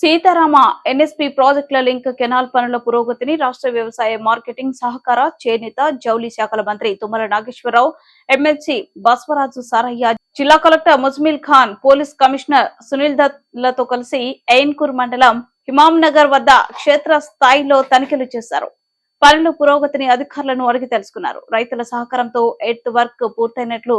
Sitarama NSP ప్రాజెక్టుల link canal పనుల పురోగతిని రాష్ట్ర వ్యవసాయ మార్కెటింగ్ సహకార చేనేత జౌలి శాఖల మంత్రి తుమ్మల నాగేశ్వరరావు ఎమ్మెల్సీ బస్వరాజు సారయ్య జిల్లా collector Muzammil Khan police commissioner Sunil దత్లతో కలిసి ఎయిన్కూర్ మండలం హిమాం నగర్ వద్ద క్షేత్ర స్థాయిలో తనిఖీలు చేశారు. పనుల పురోగతిని అధికారులను అడిగి తెలుసుకున్నారు. రైతుల సహకారంతో ఎయిత్ వర్క్ పూర్తయినట్లు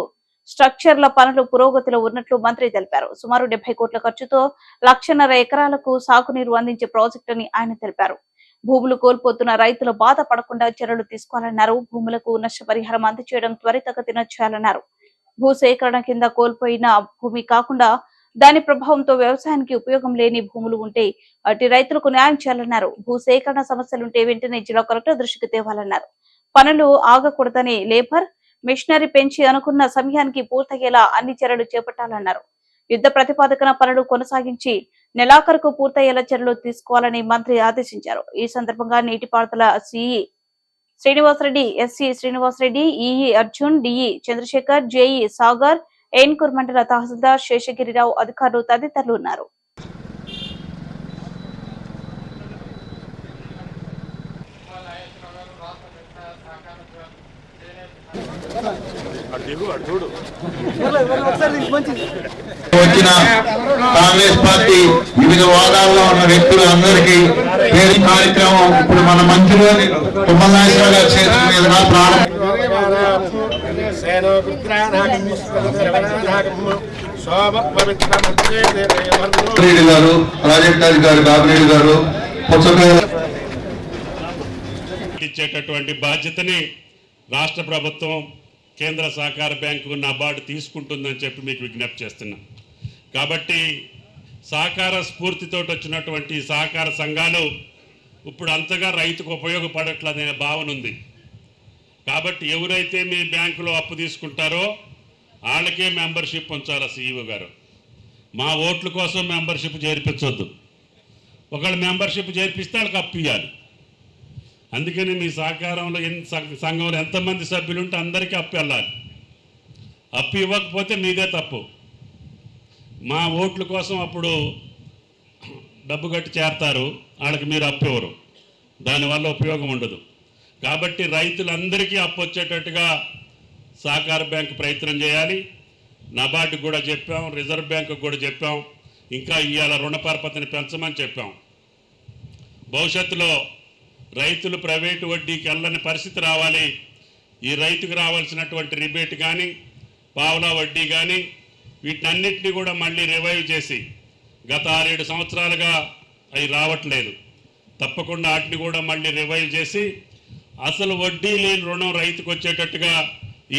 స్ట్రక్చర్ల పనులు పురోగతిలో ఉన్నట్లు మంత్రి తెలిపారు. సుమారు డెబ్బై కోట్ల ఖర్చుతో లక్షన్నర ఎకరాలకు సాగునీరు అందించే ప్రాజెక్టుని ఆయన తెలిపారు. భూములు కోల్పోతున్న రైతులు బాధపడకుండా చర్యలు తీసుకోవాలన్నారు. భూములకు నష్టపరిహారం అందచేయడం త్వరితగతిన చేయాలన్నారు. భూసేకరణ కింద కోల్పోయిన భూమి కాకుండా దాని ప్రభావంతో వ్యవసాయానికి ఉపయోగం లేని భూములు ఉంటే అటు రైతులకు న్యాయం చేయాలన్నారు. భూసేకరణ సమస్యలుంటే వెంటనే జిల్లా కలెక్టర్ దృష్టికి తేవాలన్నారు. పనులు ఆగకూడదని లేబర్ మిషనరీ పెంచి అనుకున్న సమయానికి పూర్తయ్యేలా అన్ని చర్యలు చేపట్టాలన్నారు. యుద్ధ ప్రతిపాదకన పనులు కొనసాగించి నెలాఖరుకు పూర్తయ్యేలా చర్యలు తీసుకోవాలని మంత్రి ఆదేశించారు. ఈ సందర్భంగా నీటిపారుదల CE Srinivasa Reddy SE Srinivasa Reddy EE Arjun DE Chandrasekhar JE Sagar Enkoor మండల తహసీల్దార్ శేషగిరిరావు అధికారులు తదితరులు ఉన్నారు. వచ్చిన కాంగ్రెస్ పార్టీ వివిధ హోదాల్లో ఉన్న వ్యక్తులు అందరికీ పేరు కార్యక్రమం ఇప్పుడు మన మంత్రిలోని తుమ్మల నాగేశ్వర గారి చేతుల మీదుగా ప్రారంభం. రెడ్డి గారు ప్రాజెక్ట్ అధికారి బాబిరెడ్డి గారు ఇచ్చేటటువంటి బాధ్యతని రాష్ట్ర ప్రభుత్వం కేంద్ర సహకార బ్యాంకు నాబార్డు తీసుకుంటుందని చెప్పి మీకు విజ్ఞప్తి చేస్తున్నా. కాబట్టి సహకార స్ఫూర్తితో వచ్చినటువంటి సహకార సంఘాలు ఇప్పుడు అంతగా రైతుకు ఉపయోగపడట్లనే భావన ఉంది. కాబట్టి ఎవరైతే మీ బ్యాంకులో అప్పు తీసుకుంటారో వాళ్ళకే మెంబర్షిప్ ఉంచాలి సీఈఓ గారు. మా ఓట్ల కోసం మెంబర్షిప్ చేర్పించొద్దు. ఒకళ్ళు మెంబర్షిప్ చేర్పిస్తే వాళ్ళకి అప్పు ఇవ్వాలి అందుకని మీ సహకారంలో సంఘ- సంఘంలో ఎంతమంది సభ్యులు ఉంటే అందరికీ అప్పు వెళ్ళాలి అప్పు ఇవ్వకపోతే మీదే తప్పు. మా ఓట్ల కోసం అప్పుడు డబ్బు కట్టి చేరతారు వాళ్ళకి మీరు అప్పు ఇవ్వరు. దానివల్ల ఉపయోగం ఉండదు. కాబట్టి రైతులందరికీ అప్పు వచ్చేటట్టుగా సహకార బ్యాంకు ప్రయత్నం చేయాలి. నబార్డుకు కూడా చెప్పాం రిజర్వ్ బ్యాంకు కూడా చెప్పాం ఇంకా ఇవాళ రుణ పరపతిని పెంచమని చెప్పాం. భవిష్యత్తులో రైతులు ప్రైవేటు వడ్డీకి వెళ్ళని పరిస్థితి రావాలి. ఈ రైతుకు రావాల్సినటువంటి రిబేట్ కానీ పావులా వడ్డీ కానీ వీటన్నిటిని కూడా మళ్ళీ రివైవ్ చేసి గత ఆరేడు సంవత్సరాలుగా అవి రావట్లేదు. తప్పకుండా వాటిని కూడా మళ్ళీ రివైవ్ చేసి అసలు వడ్డీ లేని రుణం రైతుకు వచ్చేటట్టుగా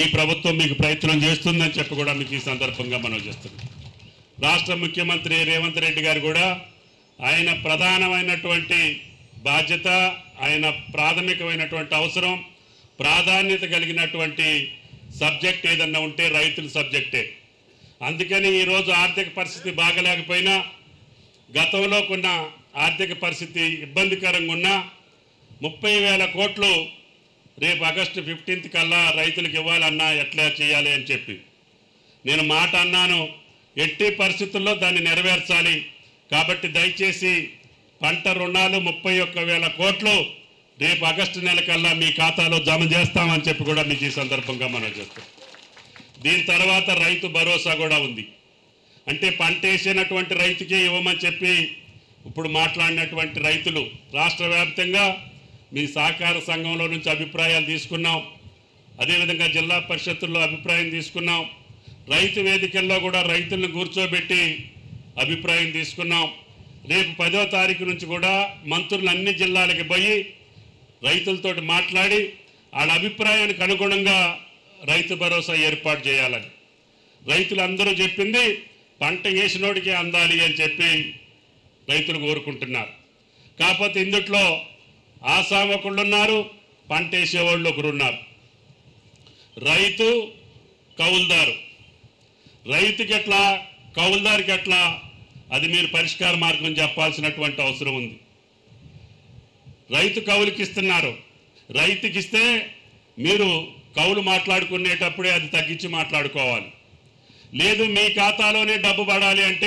ఈ ప్రభుత్వం మీకు ప్రయత్నం చేస్తుందని చెప్పి కూడా మీకు ఈ సందర్భంగా మనం చేస్తున్నాం. రాష్ట్ర ముఖ్యమంత్రి రేవంత్ రెడ్డి గారు కూడా ఆయన ప్రధానమైనటువంటి బాధ్యత ఆయన ప్రాథమికమైనటువంటి అవసరం ప్రాధాన్యత కలిగినటువంటి సబ్జెక్ట్ ఏదన్నా ఉంటే రైతుల సబ్జెక్టే. అందుకని ఈరోజు ఆర్థిక పరిస్థితి బాగలేకపోయినా గతంలో కొన్న ఆర్థిక పరిస్థితి ఇబ్బందికరంగా ఉన్నా ముప్పై వేల కోట్లు రేపు ఆగస్టు ఫిఫ్టీన్త్ కల్లా రైతులకు ఇవ్వాలన్నా ఎట్లా చేయాలి అని చెప్పి. నేను మాట అన్నాను ఎట్టి పరిస్థితుల్లో దాన్ని నెరవేర్చాలి. కాబట్టి దయచేసి పంట రుణాలు ముప్పై ఒక్క వేల కోట్లు రేపు ఆగస్టు నెల కల్లా మీ ఖాతాలో జమ చేస్తామని చెప్పి కూడా మీకు ఈ సందర్భంగా మనం చేస్తాం. దీని తర్వాత రైతు భరోసా కూడా ఉంది. అంటే పంట వేసినటువంటి రైతుకే ఇవ్వమని చెప్పి ఇప్పుడు మాట్లాడినటువంటి రైతులు రాష్ట్ర వ్యాప్తంగా మీ సహకార సంఘంలో నుంచి అభిప్రాయాలు తీసుకున్నాం. అదేవిధంగా జిల్లా పరిషత్తుల్లో అభిప్రాయం తీసుకున్నాం. రైతు వేదికల్లో కూడా రైతులను కూర్చోబెట్టి అభిప్రాయం తీసుకున్నాం. రేపు పదో తారీఖు నుంచి కూడా మంత్రులు అన్ని జిల్లాలకి పోయి రైతులతోటి మాట్లాడి వాళ్ళ అభిప్రాయానికి అనుగుణంగా రైతు భరోసా ఏర్పాటు చేయాలని. రైతులందరూ చెప్పింది పంట వేసినోడికే అందాలి అని చెప్పి రైతులు కోరుకుంటున్నారు. కాకపోతే ఇందుట్లో ఆశావకుళ్ళు ఉన్నారు పంట వేసేవాళ్ళు ఒకరు ఉన్నారు రైతు కౌలుదారు. రైతుకి ఎట్లా కౌలుదారికి ఎట్లా అది మీరు పరిష్కార మార్గం చెప్పాల్సినటువంటి అవసరం ఉంది. రైతు కవులకి ఇస్తున్నారు రైతుకి ఇస్తే మీరు కౌలు మాట్లాడుకునేటప్పుడే అది తగ్గించి మాట్లాడుకోవాలి. లేదు మీ ఖాతాలోనే డబ్బు పడాలి అంటే